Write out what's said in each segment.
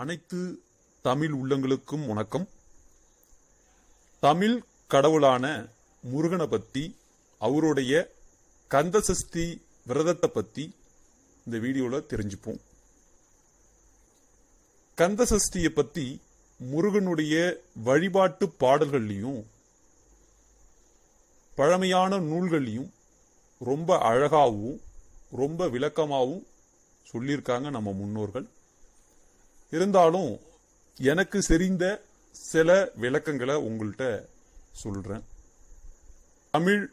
அனைத்து தமிழ் உள்ளங்களுக்கும் வணக்கம். தமிழ் கடவுளான முருகனை பத்தி அவருடைய கந்தசஷ்டி விரதத்தை பத்தி இந்த வீடியோல தெரிஞ்சுப்போம். கந்தசஷ்டியை பத்தி முருகனுடைய வழிபாட்டு பாடல்கள்லையும் பழமையான நூல்கள்லையும் ரொம்ப அழகாகவும் ரொம்ப விளக்கமாகவும் சொல்லியிருக்காங்க நம்ம முன்னோர்கள். இருந்தாலும் எனக்கு தெரிந்த சில விளக்கங்களை உங்கள்கிட்ட சொல்றேன். தமிழ்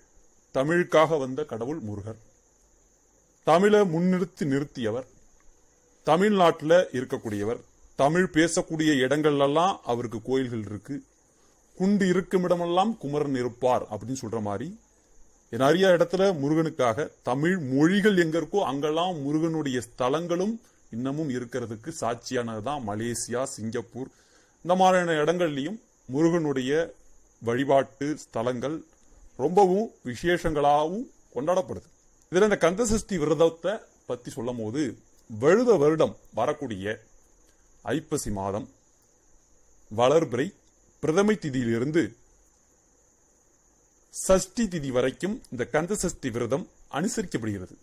தமிழுக்காக வந்த கடவுள் முருகர். தமிழை முன்னிறுத்தி நிறுத்தியவர். தமிழ்நாட்டில் இருக்கக்கூடியவர். தமிழ் பேசக்கூடிய இடங்கள்லாம் அவருக்கு கோயில்கள் இருக்கு. குண்டு இருக்கும் இடமெல்லாம் குமரன் இருப்பார் அப்படின்னு சொல்ற மாதிரி நிறைய இடத்துல முருகனுக்காக தமிழ் மொழிகள் எங்க இருக்கோ அங்கெல்லாம் முருகனுடைய ஸ்தலங்களும் இன்னமும் இருக்கிறதுக்கு சாட்சியானதுதான் மலேசியா சிங்கப்பூர். இந்த மாதிரியான இடங்கள்லையும் முருகனுடைய வழிபாட்டு ஸ்தலங்கள் ரொம்பவும் விசேஷங்களாகவும் கொண்டாடப்படுது. இதில் இந்த கந்தசஷ்டி விரதத்தை பற்றி சொல்லும் போது வருட வருடம் வரக்கூடிய ஐப்பசி மாதம் வளர்பிறை பிரதமை திதியிலிருந்து சஷ்டி திதி வரைக்கும் இந்த கந்தசஷ்டி விரதம் அனுசரிக்கப்படுகிறது.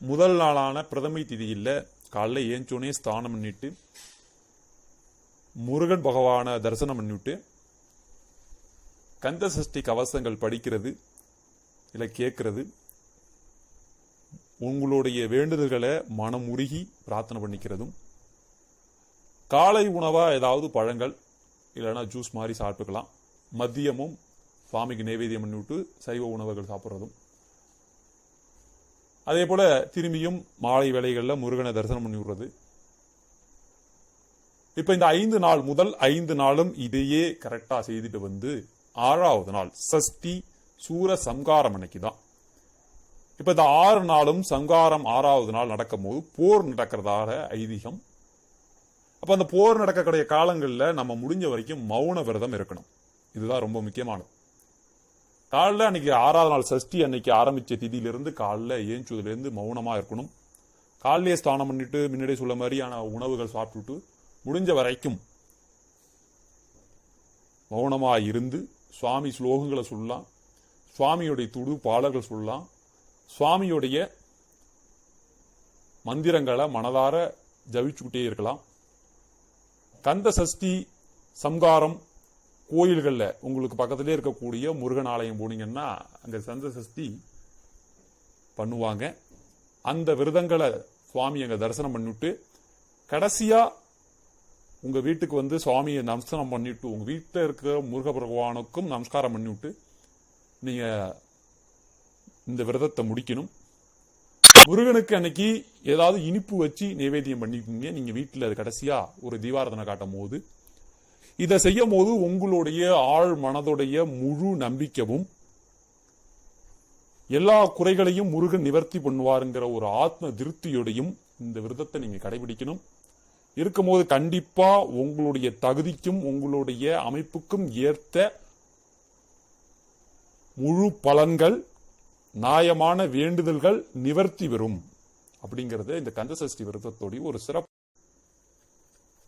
முதல் நாளான பிரதமை திதியில் காலைல ஏஞ்சோனே ஸ்தானம் பண்ணிட்டு முருகன் பகவான தரிசனம் பண்ணிவிட்டு கந்த சஷ்டி கவசங்கள் படிக்கிறது இல்லை கேட்கறது உங்களுடைய வேண்டுதல்களை மனம் உருகி பிரார்த்தனை பண்ணிக்கிறதும் காலை உணவாக ஏதாவது பழங்கள் இல்லைன்னா ஜூஸ் மாதிரி சாப்பிட்டுக்கலாம். மதியமும் சுவாமிக்கு நைவேத்தியம் பண்ணிவிட்டு சைவ உணவுகள் சாப்பிட்றதும். அதே போல் திரும்பியும் மாலை வேலைகளில் முருகனை தரிசனம் பண்ணி விடுறது. இப்போ இந்த ஐந்து நாள் முதல் ஐந்து நாளும் இதையே கரெக்டாக செய்துட்டு வந்து ஆறாவது நாள் சஷ்டி சூர சங்காரம் அன்னைக்கு தான். இப்போ இந்த ஆறு நாளும் சங்காரம் ஆறாவது நாள் நடக்கும் போது போர் நடக்கிறதாக ஐதீகம். அப்போ அந்த போர் நடக்கக்கூடிய காலங்களில் நம்ம முடிஞ்ச வரைக்கும் மௌன விரதம் இருக்கணும். இதுதான் ரொம்ப முக்கியமானது. காலைல அன்னைக்கு ஆறாவது நாள் சஷ்டி அன்னைக்கு ஆரம்பிச்ச திதியிலிருந்து காலைல ஏஞ்சுவதுலேருந்து மௌனமாக இருக்கணும். காலையே ஸ்நானம் பண்ணிட்டு முன்னாடியே சொல்ல மாதிரியான உணவுகள் சாப்பிட்டுட்டு முடிஞ்ச வரைக்கும் மௌனமாக இருந்து சுவாமி ஸ்லோகங்களை சொல்லலாம். சுவாமியுடைய துடு பாடல்கள் சொல்லலாம். சுவாமியுடைய மந்திரங்களை மனதார ஜபிச்சுக்கிட்டே இருக்கலாம். கந்த சஷ்டி சம்காரம் கோயில்களில் உங்களுக்கு பக்கத்திலே இருக்கக்கூடிய முருகன் ஆலயம் போனீங்கன்னா அங்கே சந்த சஷ்டி பண்ணுவாங்க. அந்த விரதங்களை சுவாமி அங்கே தரிசனம் பண்ணிவிட்டு கடைசியாக உங்கள் வீட்டுக்கு வந்து சுவாமியை நமஸ்காரம் பண்ணிவிட்டு உங்கள் வீட்டில் இருக்கிற முருக பகவானுக்கும் நமஸ்காரம் பண்ணிவிட்டு நீங்கள் இந்த விரதத்தை முடிக்கணும். முருகனுக்கு அன்னைக்கு ஏதாவது இனிப்பு வச்சு நைவேத்தியம் பண்ணிக்கோங்க நீங்கள் வீட்டில் கடைசியாக ஒரு தீபாரதனை காட்டும் போது இதை செய்யும் போது உங்களுடைய ஆழ் மனதுடைய முழு நம்பிக்கையும் எல்லா குறைகளையும் முருகன் நிவர்த்தி பண்ணுவாருங்கிற ஒரு ஆத்ம திருப்தியோடையும் இந்த விரதத்தை நீங்க கடைபிடிக்கணும். இருக்கும்போது கண்டிப்பா உங்களுடைய தகுதிக்கும் உங்களுடைய அமைப்புக்கும் ஏற்ற முழு பலன்கள் நியாயமான வேண்டுதல்கள் நிவர்த்தி பெறும். அப்படிங்கறது இந்த கந்தசஷ்டி விரதத்தோடைய ஒரு சிறப்பு.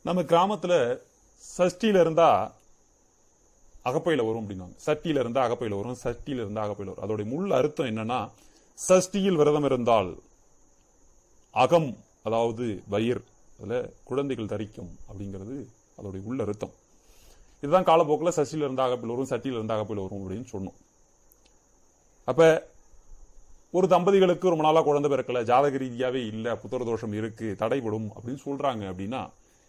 நம்ம கிராமத்துல சஷ்டியில் இருந்தா அகப்பையில் வரும் அப்படின்னாங்க. சட்டியில் இருந்தா அகப்பையில் வரும் சஷ்டியில் இருந்தா அகப்பையில் வரும். அதோடைய முள் அர்த்தம் என்னன்னா சஷ்டியில் விரதம் இருந்தால் அகம் அதாவது வயிர் அதில் குழந்தைகள் தரிக்கும் அப்படிங்கிறது அதோடைய உள்ள அர்த்தம். இதுதான் காலப்போக்கில் சஷ்டியில் இருந்தா அகப்பையில் வரும் சட்டியில் இருந்தா அகப்பையில் வரும் அப்படின்னு சொன்னோம். அப்போ ஒரு தம்பதிகளுக்கு ரொம்ப நாளாக குழந்தை பிறக்கல ஜாதக ரீதியாகவே இல்லை புத்திர தோஷம் இருக்கு தடைபடும் அப்படின்னு சொல்றாங்க அப்படின்னா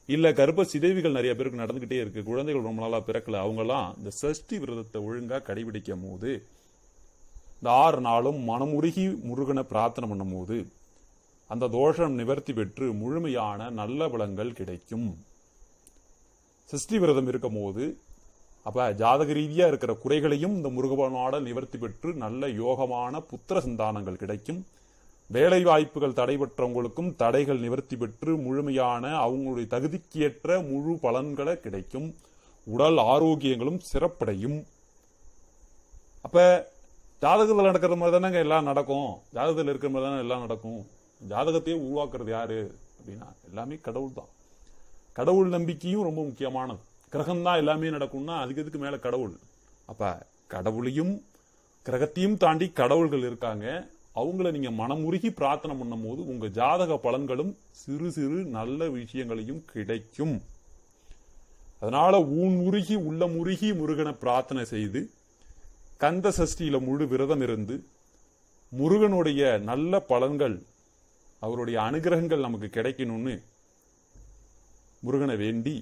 இல்ல கர்ப்ப சிதைவுகள் நிறைய பேருக்கு நடந்துகிட்டே இருக்கு. குழந்தைகள் ரொம்ப நாளா பிறக்கல. அவங்கெல்லாம் இந்த சஷ்டி விரதத்தை ஒழுங்கா கடைபிடிக்கும் போது இந்த ஆறு நாளும் மனமுருகி முருகனை பிரார்த்தனை பண்ணும் போது அந்த தோஷம் நிவர்த்தி பெற்று முழுமையான நல்ல பலங்கள் கிடைக்கும். சஷ்டி விரதம் இருக்கும் போது அப்ப ஜாதக ரீதியா இருக்கிற குறைகளையும் இந்த முருகபவனோட நிவர்த்தி பெற்று நல்ல யோகமான புத்திர சந்தானங்கள் கிடைக்கும். வேலை வாய்ப்புகள் தடைபெற்றவங்களுக்கும் தடைகள் நிவர்த்தி பெற்று முழுமையான அவங்களுடைய தகுதிக்கேற்ற முழு பலன்களை கிடைக்கும். உடல் ஆரோக்கியங்களும் சிறப்படையும். அப்ப ஜாதகத்தில் நடக்கிற மாதிரி தானேங்க எல்லாம் நடக்கும். ஜாதகத்தில் இருக்கிற மாதிரி தானே எல்லாம் நடக்கும். ஜாதகத்தையே உருவாக்குறது யாரு? அப்படின்னா எல்லாமே கடவுள் தான் கடவுள் நம்பிக்கையும் ரொம்ப முக்கியமானது. கிரகம் தான் எல்லாமே நடக்கும்னா அதுக்கு எதுக்கு மேல கடவுள்? அப்ப கடவுளையும் கிரகத்தையும் தாண்டி கடவுள்கள் இருக்காங்க. அவங்கள நீங்க மனமுருகி பிரார்த்தனை பண்ணும் போது உங்க ஜாதக பலன்களும் சிறு சிறு நல்ல விஷயங்களையும் கிடைக்கும். அதனால ஊன் உருகி உள்ள முருகி முருகனை பிரார்த்தனை செய்து கந்த சஷ்டியில முழு விரதம் இருந்து முருகனுடைய நல்ல பலன்கள் அவருடைய அனுகிரகங்கள் நமக்கு கிடைக்கணும்னு முருகனை வேண்டி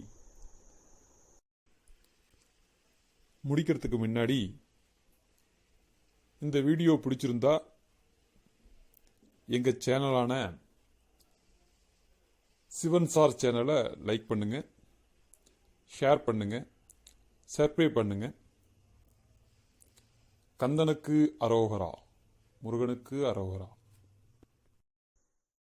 முடிக்கிறதுக்கு முன்னாடி இந்த வீடியோ பிடிச்சிருந்தா எங்கள் சேனலான சிவன் சார் சேனலை லைக் பண்ணுங்கள் ஷேர் பண்ணுங்கள் சப்ஸ்கிரைப் பண்ணுங்கள் கந்தனுக்கு அரோகரா முருகனுக்கு அரோகரா.